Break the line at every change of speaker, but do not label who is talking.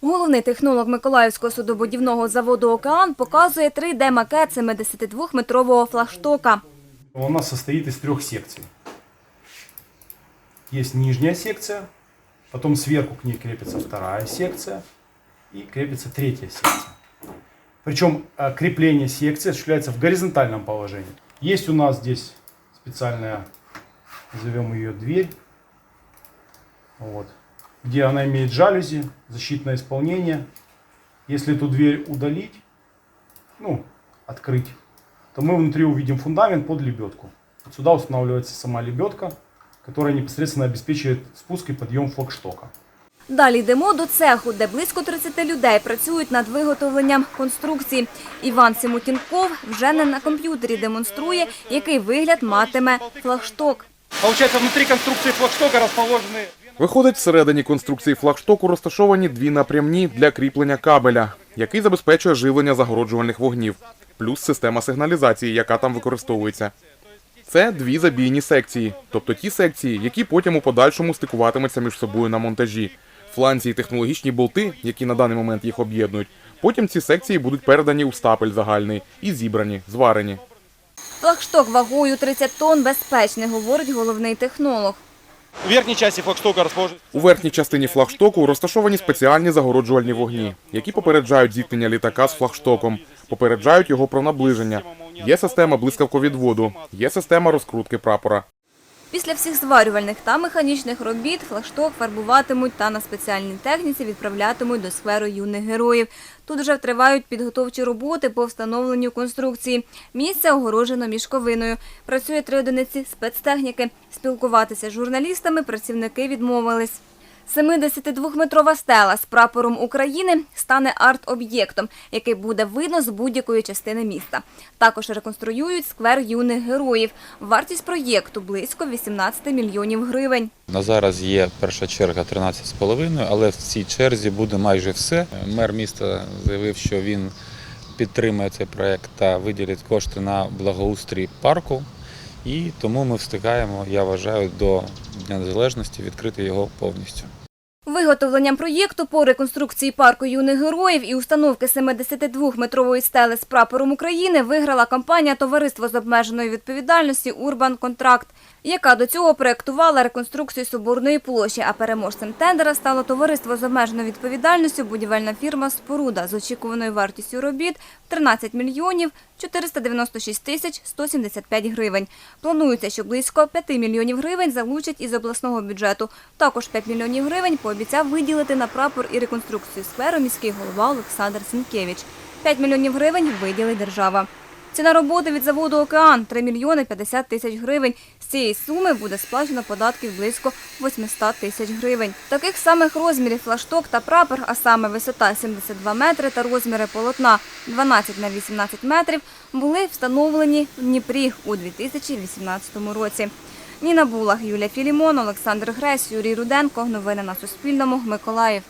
Головний технолог Миколаївського судобудівного заводу «Океан» показує 3D-макет 72-метрового флагштока.
У нас состоит из трех секций. Есть нижняя секция, потом сверху к ней крепится вторая секция и крепится третья секция. Причем э, крепление секции осуществляется в горизонтальном положении. Есть у нас здесь специальная, назовем ее дверь, вот, где она имеет жалюзи, защитное исполнение. Если эту дверь удалить, ну, открыть, то мы внутри увидим фундамент под лебедку. Вот сюда устанавливается сама лебедка, которая непосредственно обеспечивает спуск и подъем флагштока.
Далі йдемо до цеху, де близько 30 людей працюють над виготовленням конструкції. Іван Симутінков вже не на комп'ютері демонструє, який вигляд матиме флагшток.
Получается, внутри конструкции флагштока расположены
Виходить, всередині конструкції флагштоку розташовані дві напрямні для кріплення кабеля, який забезпечує живлення загороджувальних вогнів, плюс система сигналізації, яка там використовується. Це дві забійні секції, тобто ті секції, які потім у подальшому стикуватимуться між собою на монтажі. Фланці і технологічні болти, які на даний момент їх об'єднують, потім ці секції будуть передані у стапель загальний і зібрані, зварені.
Флагшток вагою 30 тонн безпечний, говорить головний технолог.
В верхній части флагштока расположен
У верхній частині флагштоку розташовані спеціальні загороджувальні вогні, які попереджають зіткнення літака з флагштоком, попереджають його про наближення. Є система блискавковідводу, є система розкрутки прапора.
Після всіх зварювальних та механічних робіт флагшток фарбуватимуть та на спеціальній техніці відправлятимуть до сфери юних героїв. Тут вже тривають підготовчі роботи по встановленню конструкції. Місце огорожено мішковиною. Працює три одиниці спецтехніки. Спілкуватися з журналістами працівники відмовились. 72-метрова стела з прапором України стане арт-об'єктом, який буде видно з будь-якої частини міста. Також реконструюють сквер юних героїв. Вартість проєкту близько 18 мільйонів гривень.
На зараз є перша черга 13,5, але в цій черзі буде майже все. Мер міста заявив, що він підтримує цей проект та виділить кошти на благоустрій парку. І тому ми встигаємо, я вважаю, до Дня Незалежності відкрити його повністю.
Виготовленням проєкту по реконструкції парку юних героїв і установки 72-метрової стели з прапором України виграла компанія Товариство з обмеженою відповідальності Урбан Контракт, яка до цього проєктувала реконструкцію Соборної площі, а переможцем тендера стало Товариство з обмеженою відповідальністю будівельна фірма Споруда з очікуваною вартістю робіт 13 мільйонів 496 тисяч 175 гривень. Планується, що близько 5 мільйонів гривень залучать із обласного бюджету. Також 5 мільйонів гривень пообіцяв виділити на прапор і реконструкцію скверу міський голова Олександр Сінкевич. 5 мільйонів гривень виділить держава. Ціна роботи від заводу «Океан» – 3 мільйони 50 тисяч гривень. З цієї суми буде сплачено податків близько 800 тисяч гривень. Таких самих розмірів флашток та прапор, а саме висота 72 метри та розміри полотна 12 на 18 метрів, були встановлені в Дніпрі у 2018 році. Ніна Булах, Юлія Філімон, Олександр Гресь, Юрій Руденко. Новини на Суспільному. Миколаїв.